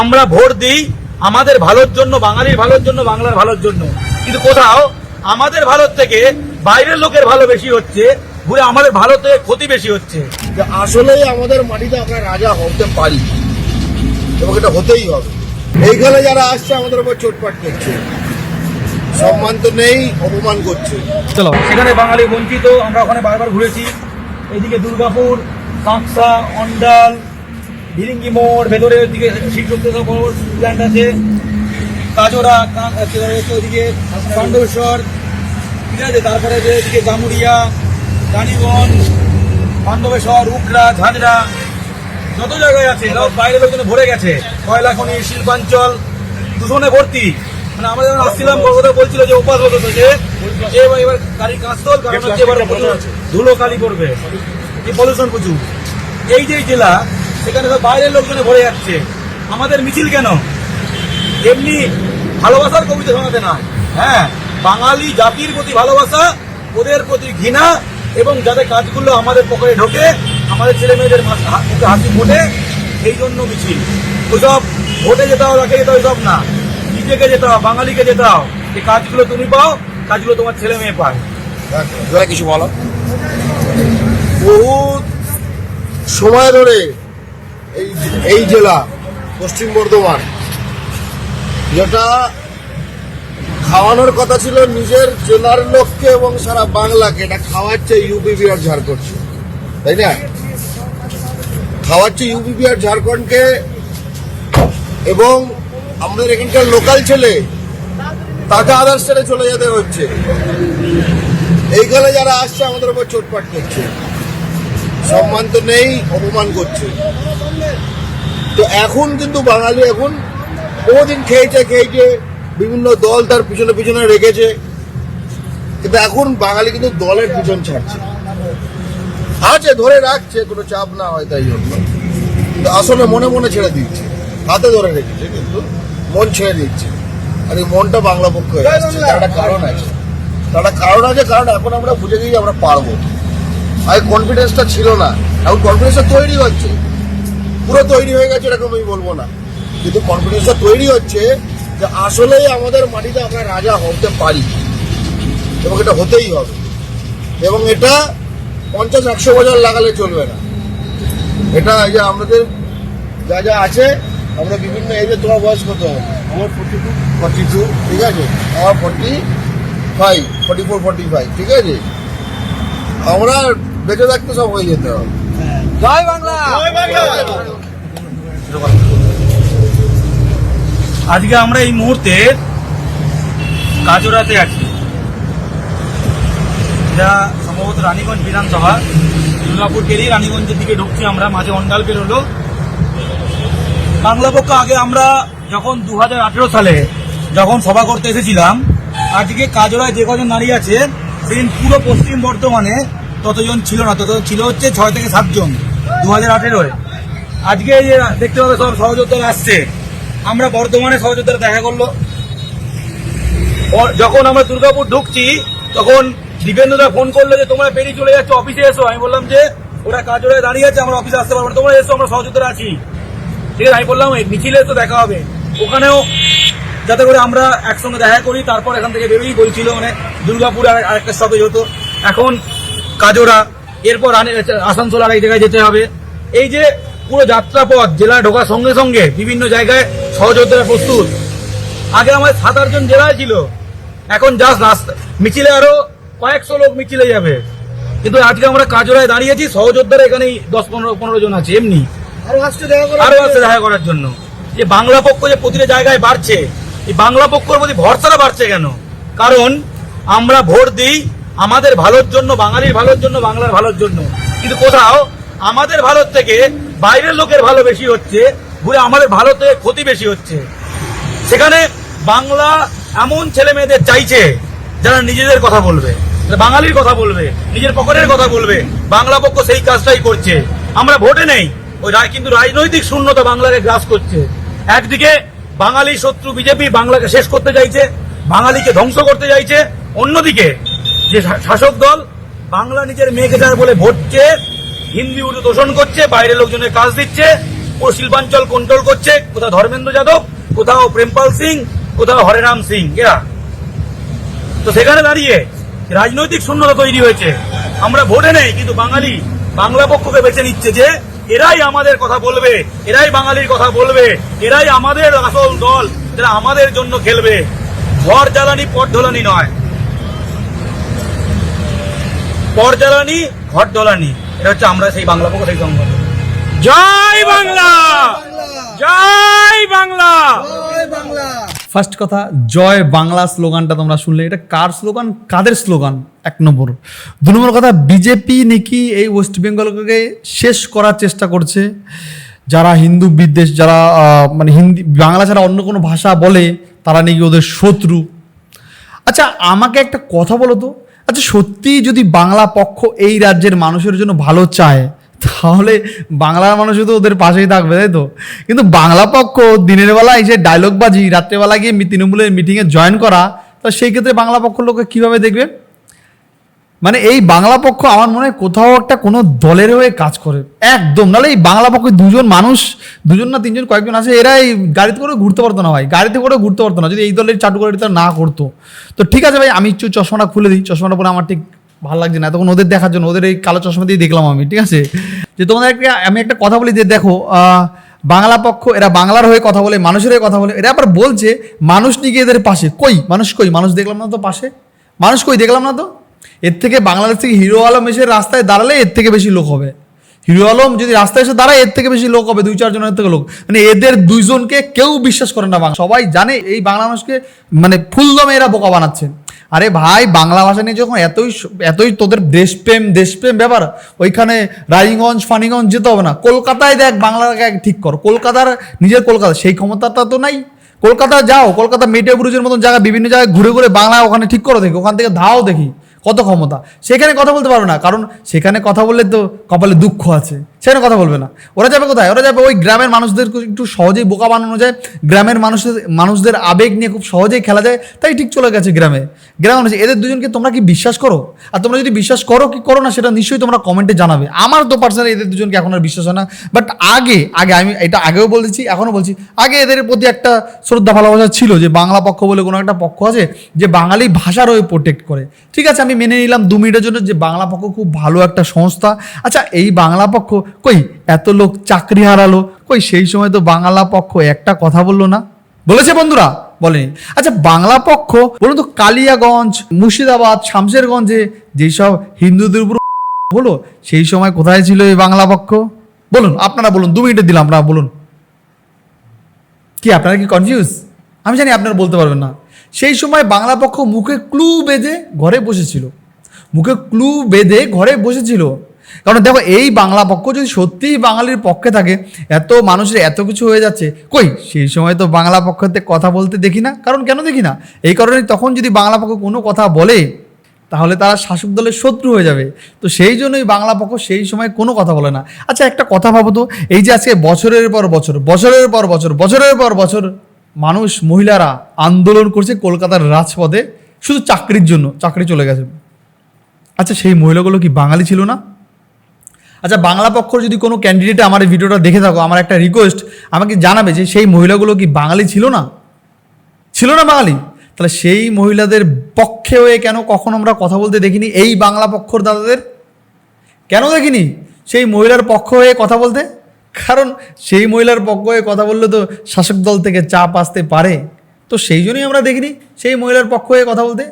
আমরা ভোট দিই আমাদের ভালোর জন্য বাঙালির ভালোর জন্য বাংলার ভালোর জন্য। কিন্তু কোথাও আমাদের ভালোর থেকে বাইরের লোকের ভালো বেশি হচ্ছে ঘুরে আমাদের ভালো থেকে ক্ষতি বেশি হচ্ছে। যে আসলেই আমাদের মাটিতে আমরা রাজা হতে পারি এবং এটা হতেই হবে। এইখানে যারা আসছে আমাদের উপর চোটপাট করছে। সম্মান তো নেই অপমান করছে। চলো সেখানে বাঙালি বঞ্চিত আমরা ওখানে বারবার ঘুরেছি। এইদিকে দুর্গাপুর কাঁকসা অন্ডাল ভিলিঙ্গি মোড় ভেতরে ওইদিকে শিবশক্তি প্ল্যান্ট আছে। কাজোরা ওইদিকে চন্দ্রেশ্বর ঠিক আছে তারপরে যে এদিকে জামুরিয়া রানীগঞ্জ বান্ধবেশ্বর উকড়া ঝাঁঝরা যত জায়গায় আছে সব বাইরের লোকজনে ভরে গেছে। কয়লা খনি শিল্পাঞ্চল দূষণে ভর্তি। মানে আমরা যখন আসছিলাম কলকাতা বলছিল যে উপাস হতো তো যে এবার এবার গাড়ি কাঁচতল কারণ হচ্ছে এবার ধুলো কালি করবে এই পলিউশন প্রচুর। এই যে জেলা সেখানে সব বাইরের লোকজনে ভরে যাচ্ছে। আমাদের মিছিল কেন? এমনি ভালোবাসার কবিতা শোনাতে না হ্যাঁ বাঙালি জাতির প্রতি ভালোবাসা ওদের প্রতি ঘৃণা এবং যাতে কাজগুলো আমাদের পকেটে ঢোকে আমাদের ছেলে মেয়েদের মুখে হাসি ফোটে সেই জন্য মিছিল। ওইসব ভোটে যেতে হবে রাখে যেতে হবে সব না। নিজেকে যেতে হবে বাঙালিকে যেতে হবে যে কাজগুলো তুমি পাও কাজগুলো তোমার ছেলে মেয়ে পায় কিছু বলো? বহু সময় ধরে এই এই জেলা, পশ্চিম বর্ধমান। যেটা খাওয়ানোর কথা ছিল নিজের জেলার লোককে এবং সারা বাংলাকে। এটা খাওয়াচ্ছে ইউপি বিহার ঝাড়খণ্ড। তাই না? খাওয়াচ্ছে ইউপি বিহার ঝাড়খণ্ডকে এবং আমাদের এখানকার লোকাল ছেলে, তাকে আদার ছেড়ে চলে যেতে হচ্ছে। এইখানে যারা আসছে, আমাদের উপর চোটপাট করছে। সম্মান তো নেই, অপমান করছে। তো এখন কিন্তু বাঙালি এখন বহুদিন খেয়েছে খেয়েছে, বিভিন্ন দল তার পিছনে পিছনে রেখেছে। কিন্তু এখন বাঙালি কিন্তু দলের পিছন ছাড়ছে। আছে, ধরে রাখছে, কোনো চাপ না হয় তাই জন্য। কিন্তু আসলে মনে মনে ছেড়ে দিচ্ছে। হাতে ধরে রেখেছে কিন্তু, মন ছেড়ে দিচ্ছে। আর এই মনটা বাংলা পক্ষ তার একটা কারণ আছে। তার কারণ আছে, কারণ এখন আমরা বুঝে গিয়ে আমরা পারব। আর কনফিডেন্সটা ছিল না। এখন কনফিডেন্সটা তৈরি হচ্ছে। পুরো তৈরি হয়ে গেছে এরকম আমি বলব না। কিন্তু কনফিডেন্সটা তৈরি হচ্ছে যে আসলেই আমাদের মাটিতে আমরা রাজা হতে পারি। এবং এটা হতেই হবে। এবং এটা পঞ্চাশ একশো বছর লাগালে চলবে না। এটা এই যে আমাদের যা যা আছে আমরা বিভিন্ন যে তোমার বয়স কত হবে? আমার ফর্টি টু ফর্টি টু ঠিক আছে? আমার forty five forty four forty five ঠিক আছে? আমরা বেঁচে থাকতে সব হয়ে যেতে হবে। জয় বাংলা। আজকে আমরা এই মুহূর্তে কাজরাতে আছি। যা সম্ভবত রানীগঞ্জ বিধানসভা। দুর্গাপুর পেরিয়ে রানীগঞ্জের দিকে ঢুকছি আমরা মাঝে অন্ডাল পেরোলো বাংলা পক্ষ আগে আমরা যখন দু হাজার আঠেরো সালে যখন সভা করতে এসেছিলাম আজকে কাজরায় যে কজন নারী আছে সেদিন পুরো পশ্চিম বর্ধমানে ততজন ছিল না, ততজন ছিল হচ্ছে ছয় থেকে সাতজন দু হাজার আঠেরোয় আজকে যে দেখতে পাবে সব সহযোদ্ধারা আসছে। আমরা বর্ধমানে সহযোদ্ধারা দেখা করল। যখন আমরা দুর্গাপুর ঢুকছি, তখন দীপেন্দ্রদা ফোন করল যে, তোমরা বেরিয়ে চলে যাচ্ছ, অফিসে এসো। আমি বললাম যে, ওরা কাজরায় দাঁড়িয়ে আছে, আমরা অফিসে আসতে পারব না। তোমরা এসো, আমরা সহযোদ্ধারা আছি। ঠিক আছে, আমি বললাম মিছিলে তো দেখা হবে। ওখানেও যাতে করে আমরা একসঙ্গে দেখা করি, তারপর এখান থেকে বেরোই। বলছিল মানে দুর্গাপুর আর আরেকটা স্টপেজ হতো। এখন কাজোরা এরপর আসানসোল আরেক জায়গায় যেতে হবে। এই যে পুরো যাত্রাপথ জেলায় ঢোকার সঙ্গে সঙ্গে বিভিন্ন জায়গায় সহযোদ্ধারা প্রস্তুত। আগে আমাদের সাত আটজন জেলায় ছিল। এখন জাস্ট রাস্তা মিছিলে আরও কয়েকশো লোক মিছিলে যাবে। কিন্তু আজকে আমরা কাজরায় দাঁড়িয়েছি সহযোদ্ধারা এখানেই দশ পনেরো পনেরো জন আছে এমনি। আরও আসতে দেখা করে আরও আছে দেখা করার জন্য। যে বাংলা পক্ষ যে প্রতিটা জায়গায় বাড়ছে এই বাংলা পক্ষর প্রতি ভরসাটা বাড়ছে কেন? কারণ আমরা ভোট দিই আমাদের ভালোর জন্য, বাঙালির ভালোর জন্য, বাংলার ভালোর জন্য। কিন্তু কোথাও আমাদের ভালোর থেকে বাইরের লোকের ভালো বেশি হচ্ছে, ঘুরে আমাদের ভালো থেকে ক্ষতি বেশি হচ্ছে। সেখানে বাংলা এমন ছেলে মেয়েদের চাইছে, যারা নিজেদের কথা বলবে বাঙালির কথা বলবে, নিজের পকেটের কথা বলবে, বাংলা পক্ষ সেই কাজটাই করছে। আমরা ভোটে নেই, ওই রায় কিন্তু রাজনৈতিক শূন্যতা বাংলাকে গ্রাস করছে। একদিকে বাঙালি শত্রু বিজেপি বাংলাকে শেষ করতে চাইছে, বাঙালিকে ধ্বংস করতে চাইছে, অন্যদিকে যে শাসক দল বাংলা নিজের মেয়েকে যারা বলে ভোট হিন্দি, উর্দু দোষণ করছে, বাইরের লোকজনের কাজ দিচ্ছে, ও শিল্পাঞ্চল কন্ট্রোল করছে, কোথাও ধর্মেন্দ্র যাদব, কোথাও প্রেমপাল সিং, কোথাও হরেরাম সিং, এরা। তো সেখানে দাঁড়িয়ে রাজনৈতিক শূন্যতা তৈরি হয়েছে। আমরা ভোটে নেই, কিন্তু বাঙালি বাংলা পক্ষকে বেছে নিচ্ছে যে এরাই আমাদের কথা বলবে, এরাই বাঙালির কথা বলবে, এরাই আমাদের আসল দল যারা আমাদের জন্য খেলবে। ঘর জ্বালানি, পট ঢোলানি নয়। পর জ্বালানি ঘর জ্বালানি এটা হচ্ছে আমরা সেই বাংলা পক্ষ সেই সংগঠন জয় বাংলা! জয় বাংলা! ফার্স্ট কথা জয় বাংলা স্লোগানটা তোমরা শুনলে। এটা কার স্লোগান? কাদের স্লোগান? এক নম্বর। দু নম্বর কথা বিজেপি নাকি এই ওয়েস্ট বেঙ্গলকে শেষ করার চেষ্টা করছে? যারা হিন্দু বিদ্বেষ যারা মানে হিন্দি বাংলা ছাড়া অন্য কোনো ভাষা বলে তারা নাকি ওদের শত্রু? আচ্ছা আমাকে একটা কথা বলো তো। আচ্ছা সত্যি যদি বাংলা পক্ষ এই রাজ্যের মানুষের জন্য ভালো চায়, তাহলে বাংলার মানুষও তো ওদের পাশেই থাকবে, তাই তো? কিন্তু বাংলা পক্ষ দিনের বেলা এসে ডায়লগ বাজি, রাত্রেবেলা গিয়ে তৃণমূলের মিটিংয়ে জয়েন করা, তো সেই ক্ষেত্রে বাংলা পক্ষ লোকে কীভাবে দেখবে? মানে এই বাংলা পক্ষ আমার মনে হয় কোথাও একটা কোনো দলের হয়ে কাজ করে। একদম। নাহলে এই বাংলা পক্ষে দুজন মানুষ, দুজন না তিনজন কয়েকজন আছে এরা এই গাড়িতে করে ঘুরতে পারতো না ভাই। গাড়িতে করে ঘুরতে পারতো না। যদি এই দলের চাটু করে না করতো। তো ঠিক আছে ভাই, আমি একটু চশমাটা খুলে দিই। চশমাটা পরে আমার ঠিক ভালো লাগছে না। তখন ওদের দেখার জন্য, ওদের এই কালো চশমা দিয়ে দেখলাম আমি, ঠিক আছে? যে তোমাদের আমি একটা কথা বলি যে দেখো বাংলা পক্ষ, এরা বাংলার হয়ে কথা বলে, মানুষের হয়ে কথা বলে। এরা আবার বলছে, মানুষ নিয়ে এদের পাশে। কই? মানুষ কই? মানুষ দেখলাম না তো পাশে? মানুষ কই? দেখলাম না তো? এর থেকে বাংলাদেশ থেকে হিরো আলম এসে রাস্তায় দাঁড়ালে এর থেকে বেশি লোক হবে। হিরো আলম যদি রাস্তায় এসে দাঁড়ায়, এর থেকে বেশি লোক হবে, দুই, চারজনের থেকে লোক। মানে এদের দুইজনকে কেউ বিশ্বাস করে না বাংলা সবাই জানে এই বাংলা মানুষকে মানে ফুলদমে এরা বোকা বানাচ্ছে। আরে ভাই, বাংলা ভাষা নিয়ে যখন এতই এতই তোদের দেশপ্রেম দেশপ্রেম ব্যাপার, ওইখানে রাজীগঞ্জ ফানিগঞ্জ যেতে হবে না। কলকাতায় দেখ বাংলাকে ঠিক কর। কলকাতার নিজের কলকাতা, সেই ক্ষমতাটা তো নাই। কলকাতা যাও, কলকাতা মেটে ব্রুজের মতন জায়গা, বিভিন্ন জায়গায় ঘুরে ঘুরে বাংলা ওখানে ঠিক করো দেখি, ওখান থেকে ধাও দেখি। কত ক্ষমতা? সেখানে কথা বলতে পারবে না। কারণ সেখানে কথা বললে তো কপালে দুঃখ আছে। সেখানে কথা বলবে না। ওরা যাবে কোথায়? ওরা যাবে ওই গ্রামের মানুষদের একটু সহজেই বোকা বানানো যায়। গ্রামের মানুষদের মানুষদের আবেগ নিয়ে খুব সহজেই খেলা যায়। তাই ঠিক চলে গেছে গ্রামে। গ্রামের মানুষ, এদের দুজনকে তোমরা কি বিশ্বাস করো? আর তোমরা যদি বিশ্বাস করো কি করো না, সেটা নিশ্চয়ই তোমরা কমেন্টে জানাবে। আমার তো পার্সোনালি এদের দুজনকে এখন আর বিশ্বাস হয় না। বাট আগে আগে আমি এটা আগেও বলেছি, এখনও বলছি। আগে এদের প্রতি একটা শ্রদ্ধা, ভালোবাসা ছিল যে বাংলা পক্ষ বলে কোনো একটা পক্ষ আছে যে বাঙালি ভাষার হয়ে প্রোটেক্ট করে। ঠিক আছে, আমি মেনে নিলাম দু মিনিটের জন্য যে বাংলা পক্ষ খুব ভালো একটা সংস্থা। আচ্ছা এই বাংলা পক্ষ কই, এত লোক চাকরি হারালো। কই, সেই সময় তো বাংলা পক্ষ একটা কথা বলল না? বলেছে বন্ধুরা, বলেনি। আচ্ছা বাংলা পক্ষ, বলুন তো, কালিয়াগঞ্জ, মুর্শিদাবাদ, শামশেরগঞ্জে যেসব হিন্দুদের উপর হলো, সেই সময় কোথায় ছিল এই বাংলা পক্ষ? বলুন, আপনারা বলুন, দু মিনিটে দিলাম, আপনারা বলুন। কি, আপনারা কি কনফিউজ আমি জানি আপনারা বলতে পারবেন না। সেই সময় বাংলা পক্ষ মুখে ক্লু বেঁধে ঘরে বসেছিল। মুখে ক্লু বেঁধে ঘরে বসেছিল। কারণ দেখো, এই বাংলা পক্ষ যদি সত্যিই বাঙালির পক্ষে থাকে, এত মানুষের এত কিছু হয়ে যাচ্ছে, কই? সেই সময় তো বাংলা পক্ষতে কথা বলতে দেখি না, কারণ কেন দেখি না? এই কারণে তখন যদি বাংলা পক্ষ কোনো কথা বলে, তাহলে তারা শাসক দলের শত্রু হয়ে যাবে। তো সেই জন্যই বাংলা পক্ষ সেই সময় কোনো কথা বলে না। আচ্ছা একটা কথা ভাবো তো, এই যে আজকে বছরের পর বছর, বছরের পর বছর, বছরের পর বছর মানুষ, মহিলারা আন্দোলন করছে কলকাতার রাজপথে, শুধু চাকরির জন্য, চাকরি চলে গেছে। আচ্ছা সেই মহিলাগুলো কি বাঙালি ছিল না? আচ্ছা বাংলা পক্ষর যদি কোনো ক্যান্ডিডেট আমার এই ভিডিওটা দেখে থাকো, আমার একটা রিকোয়েস্ট আমাকে জানাবে যে সেই মহিলাগুলো কি বাঙালি ছিল না? ছিল না বাঙালি? তাহলে সেই মহিলাদের পক্ষে হয়ে কেন কখন আমরা কথা বলতে দেখিনি? এই বাংলা পক্ষর দাদাদের কেন দেখিনি? সেই মহিলার পক্ষ হয়ে কথা বলতে? কারণ সেই মহিলার পক্ষ হয়ে কথা বললে তো শাসক দল থেকে চাপ আসতে পারে। তো সেই জন্যই আমরা দেখিনি, সেই মহিলার পক্ষ হয়ে কথা বলতে।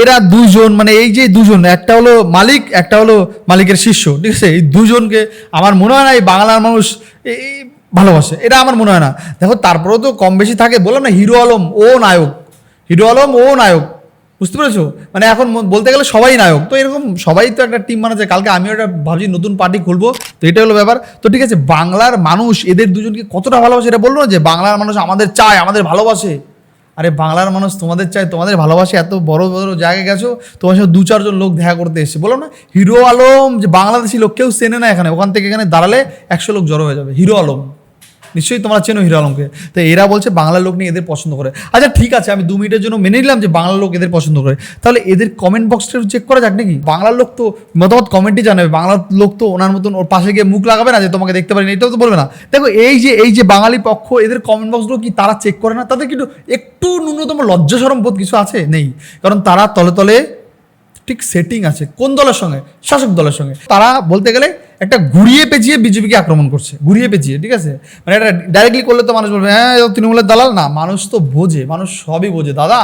এরা দুজন মানে এই যে দুজন একটা হলো মালিক, একটা হলো মালিকের শিষ্য, ঠিক আছে? এই দুজনকে আমার মনে হয় না এই বাংলার মানুষ এই ভালোবাসে, এটা আমার মনে হয় না। দেখো, তারপরেও তো কম বেশি থাকে, বললাম না, হিরো আলম ও নায়ক। হিরো আলম ও নায়ক, বুঝতে পেরেছ? মানে এখন বলতে গেলে সবাই নায়ক, তো এরকম সবাই তো একটা টিম বানাচ্ছে, কালকে আমিও একটা ভাবছি নতুন পার্টি খুলবো, তো এটা হলো ব্যাপার। তো ঠিক আছে, বাংলার মানুষ এদের দুজনকে কতটা ভালোবাসে এটা বলল না যে, বাংলার মানুষ আমাদের চায়, আমাদের ভালোবাসে? আরে বাংলার মানুষ তোমাদের চাই, তোমাদের ভালোবাসে এত বড় বড় জায়গায় গেছো, তোমার সাথে দু চারজন লোক দেখা করতে এসেছে। বলো না, হিরো আলম যে বাংলাদেশি লোক, কেউ চেনে না এখানে। ওখান থেকে এখানে দাঁড়ালে একশো লোক জড়ো হয়ে যাবে, হিরো আলম। নিশ্চয়ই তোমরা চেনো হিরো আলমকে। তো এরা বলছে বাংলার লোক নিয়ে এদের পছন্দ করে। আচ্ছা ঠিক আছে, আমি দু মিনিটের জন্য মেনে নিলাম যে বাংলার লোক এদের পছন্দ করে। তাহলে এদের কমেন্ট বক্সটা চেক করা যাক নাকি? বাংলার লোক তো মতামত কমেন্টই জানাবে। বাংলার লোক তো ওনার মতন ওর পাশে গিয়ে মুখ লাগাবে না যে তোমাকে দেখতে পারি না এটাও তো বলবে না। দেখো, এই যে এই যে বাঙালি পক্ষ, এদের কমেন্ট বক্সগুলো কি তারা চেক করে না? তাদের কিন্তু একটু ন্যূনতম লজ্জা সরম বোধ কিছু আছে? নেই। কারণ তারা তলে তলে ঠিক সেটিং আছে। কোন দলের সঙ্গে? শাসক দলের সঙ্গে। তারা বলতে গেলে একটা ঘুরিয়ে পেঁচিয়ে বিজেপিকে আক্রমণ করছে, ঘুরিয়ে পেঁচিয়ে, ঠিক আছে? মানে এটা ডাইরেক্টলি করলে তো মানুষ বলবে হ্যাঁ তৃণমূলের দালাল। না, মানুষ তো বোঝে, মানুষ সবই বোঝে। দাদা,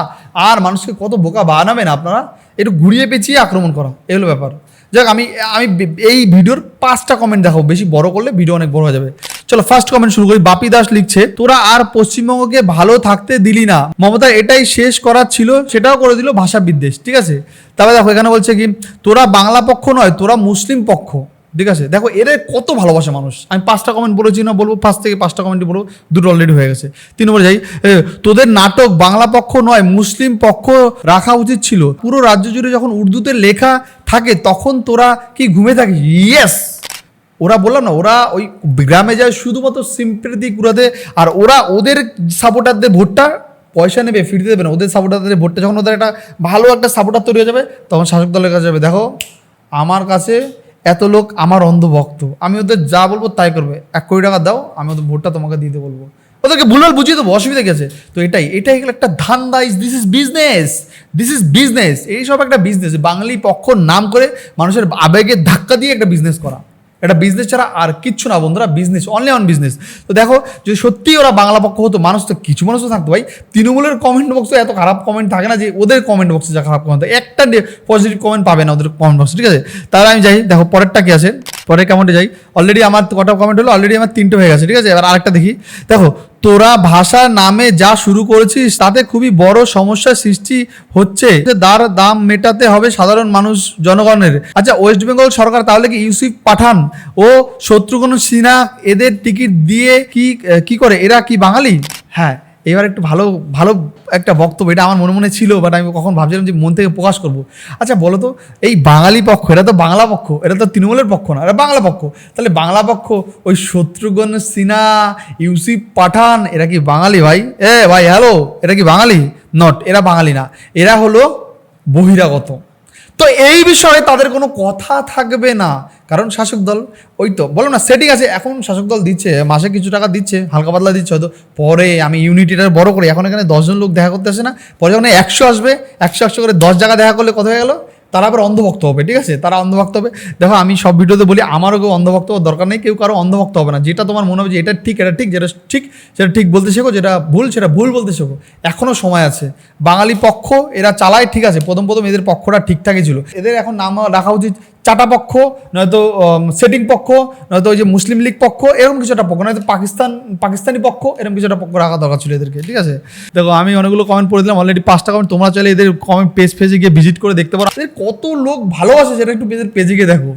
আর মানুষকে কত বোকা বানাবেন আপনারা? একটু ঘুরিয়ে পেঁচিয়ে আক্রমণ করা, এই হলো ব্যাপার। যাক, আমি আমি এই ভিডিওর পাঁচটা কমেন্ট দেখাবো, বেশি বড় করলে ভিডিও অনেক বড় হয়ে যাবে। চলো ফার্স্ট কমেন্ট শুরু করি। বাপি দাস লিখছে, তোরা আর পশ্চিমবঙ্গকে ভালো থাকতে দিলি না। মমতা এটাই শেষ করার ছিল, সেটাও করে দিল ভাষা বিদ্বেষ, ঠিক আছে? তবে দেখো, এখানে বলছে কি, তোরা বাংলা পক্ষ নয়, তোরা মুসলিম পক্ষ। ঠিক আছে? দেখো, এদের কত ভালোবাসে মানুষ। আমি পাঁচটা কমেন্ট বলেছি না, বলব পাঁচ থেকে পাঁচটা কমেন্টই বলব, দুটো অলরেডি হয়ে গেছে। তিন নম্বরে যাই তোদের নাটক বাংলা পক্ষ নয়, মুসলিম পক্ষ রাখা উচিত ছিল। পুরো রাজ্য জুড়ে যখন উর্দুতে লেখা থাকে, তখন তোরা কি ঘুমে থাকিস? ইয়েস ওরা বললাম না, ওরা ওই গ্রামে যায় শুধুমাত্র সিম্পেথি কুড়াতে আর ওরা ওদের সাপোর্টারদের ভোটটা পয়সা নেবে ফিরতে দেবে না। ওদের সাপোর্টারদের ভোটটা যখন ওদের একটা ভালো একটা সাপোর্টার তৈরি হয়ে যাবে, তখন শাসক দলের কাছে যাবে। দেখো, আমার কাছে এত লোক আমার অন্ধভক্ত। আমি ওদের যা বলব তাই করবে। এক কোটি টাকা দাও, আমি ওদের ভোটটা তোমাকে দিতে বলব। ওদেরকে ভুলভাল বুঝিয়ে দেবো, অসুবিধা গেছে তো এটাই এটাই একটা ধান্দা is this is business this is business এইসব একটা বিজনেস বাঙালি পক্ষ নাম করে মানুষের আবেগের ধাক্কা দিয়ে একটা বিজনেস করা। এটা বিজনেস ছাড়া আর কিচ্ছু না বন্ধুরা বিজনেস অনলি অন বিজনেস তো দেখো, যদি সত্যিই ওরা বাংলা পক্ষ হতো, মানুষ তো কিছু মানুষ থাকতো। ভাই, তৃণমূলের কমেন্ট বক্সে এত খারাপ কমেন্ট থাকে না যে ওদের কমেন্ট বক্সে যা খারাপ কমেন্ট একটা পজিটিভ কমেন্ট পাবে না ওদের কমেন্ট বক্সে ঠিক আছে? তাহলে আমি যাই, দেখো, পরেরটা কি আছে? পরের কমেন্টে যাই। অলরেডি আমার কটা কমেন্ট হলো অলরেডি আমার তিনটে হয়ে গেছে, ঠিক আছে? এবার আরেকটা দেখি। দেখো, তোরা ভাষা নামে যা শুরু করেছিস, তাতে খুবই বড় সমস্যার সৃষ্টি হচ্ছে। দার দাম মেটাতে হবে সাধারণ মানুষ জনগণের। আচ্ছা ওয়েস্ট বেঙ্গল সরকার তাহলে কি ইউসুফ পাঠান? ও শত্রুঘ্ন সিনহা এদের টিকিট দিয়ে কি কি করে? এরা কি বাঙালি? হ্যাঁ। এবার একটু ভালো ভালো একটা বক্তব্য, এটা আমার মনে মনে ছিল বাট আমি কখন ভাবছিলাম যে মন থেকে প্রকাশ করব। আচ্ছা বলো তো, এই বাঙালি পক্ষ, এটা তো বাংলা পক্ষ, এটা তো তৃণমূলের পক্ষ না, এটা বাংলা পক্ষ। তাহলে বাংলা পক্ষ, ওই শত্রুঘ্ন সিনহা ইউসিফ পাঠান, এরা কি বাঙালি ভাই? এ ভাই হ্যালো এরা কি বাঙালি? নট এরা বাঙালি না। এরা হলো বহিরাগত। তো এই বিষয়ে তাদের কোনো কথা থাকবে না। কারণ শাসক দল, ওই তো, বলো না সেটিং আছে। এখন শাসক দল দিচ্ছে, মাসে কিছু টাকা দিচ্ছে, হালকা পাতলা দিচ্ছে হয়তো। পরে আমি ইউনিটিটা বড় করি, এখন এখানে দশজন লোক দেখা করতে আসে না। পরে যখন একশো আসবে, একশো একশো করে দশ জায়গা দেখা করলে কত হয়ে গেল? তারা আবার অন্ধভক্ত হবে, ঠিক আছে? তারা অন্ধভক্ত হবে। দেখো, আমি সব ভিডিওতে বলি, আমারও কেউ অন্ধভক্ত হওয়ার দরকার নেই, কেউ কারও অন্ধভক্ত হবে না। যেটা তোমার মনে হবে যে এটা ঠিক এটা ঠিক, যেটা ঠিক, সেটা ঠিক বলতে শেখো, যেটা ভুল, সেটা ভুল বলতে শেখো। এখনও সময় আছে। বাঙালি পক্ষ, এরা চালায়, ঠিক আছে? প্রথম প্রথম এদের পক্ষটা ঠিকঠাকই ছিল। এদের এখন নাম রাখা উচিত চাটা পক্ষ, নয়তো সেটিং পক্ষ, নয়তো ওই যে মুসলিম লীগ পক্ষ, এরকম কিছু একটা পক্ষ, নয়তো পাকিস্তান, পাকিস্তানি পক্ষ, এরকম কিছু একটা পক্ষ রাখা দরকার ছিল এদেরকে, ঠিক আছে? দেখো, আমি অনেকগুলো কমেন্ট পড়ে দিলাম অলরেডি পাঁচটা কমেন্ট তোমরা চাইলে এদের কমেন্ট পেজ ফেজে গিয়ে ভিজিট করে দেখতে পারো। এদের কত লোক ভালোবাসে, সেটা একটু এদের পেজে গিয়ে দেখো।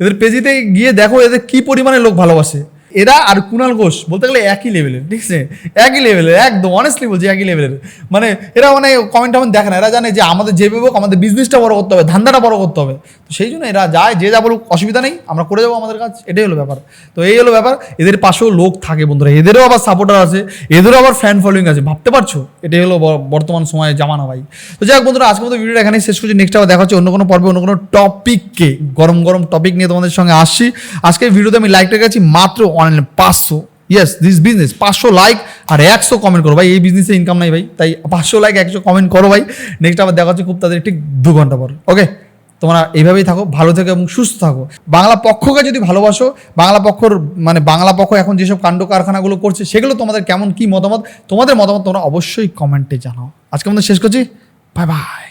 এদের পেজিতে গিয়ে দেখো, এদের কী পরিমাণে লোক ভালোবাসে। এরা আর কুণাল ঘোষ বলতে গেলে একই লেভেলের ঠিক আছে? একই লেভেলের একদম অনেস্টলি বলছি একই লেভেলের মানে এরা মানে কমেন্ট টমেন্ট দেখে না, এরা জানে যে আমাদের যে হোক আমাদের বিজনেসটা বড় করতে হবে, ধান্দাটা বড় করতে হবে। তো সেই জন্য এরা যায়, যে যা বলুক, অসুবিধা নেই, আমরা করে যাব আমাদের কাজ, এটাই হলো ব্যাপার। তো এই হলো ব্যাপার, এদের পাশেও লোক থাকে বন্ধুরা, এদেরও আবার সাপোর্টার আছে, এদেরও আবার ফ্যান ফলোয়িং আছে, ভাবতে পারছ? এটাই হলো বর্তমান সময়ে জামানা ভাই। তো যাই হোক বন্ধুরা, আজকের মতো ভিডিওটা এখানেই শেষ করছি নেক্সট আবার দেখা হচ্ছে অন্য কোনো পর্বে, অন্য কোনো টপিককে গরম গরম টপিক নিয়ে তোমাদের সঙ্গে আসছি। আজকের ভিডিওতে আমি লাইকটা গেছি, মাত্র অনলাইনে পাঁচশো। ইয়েস দিস বিজনেস পাঁচশো লাইক আর একশো কমেন্ট করো। ভাই, এই বিজনেসে ইনকাম নাই ভাই। তাই পাঁচশো লাইক একশো কমেন্ট করো ভাই। নেক্সট আবার দেখা হচ্ছে খুব তাদের ঠিক দু ঘণ্টা পর। ওকে তোমরা এইভাবেই থাকো, ভালো থেকো এবং সুস্থ থাকো। বাংলা পক্ষকে যদি ভালোবাসো, বাংলা পক্ষর মানে বাংলা পক্ষ এখন যেসব কাণ্ড কারখানাগুলো করছে, সেগুলো তোমাদের কেমন কি মতামত? তোমাদের মতামত তোমরা অবশ্যই কমেন্টে জানাও। আজকে আমাদের শেষ করছি। Bye bye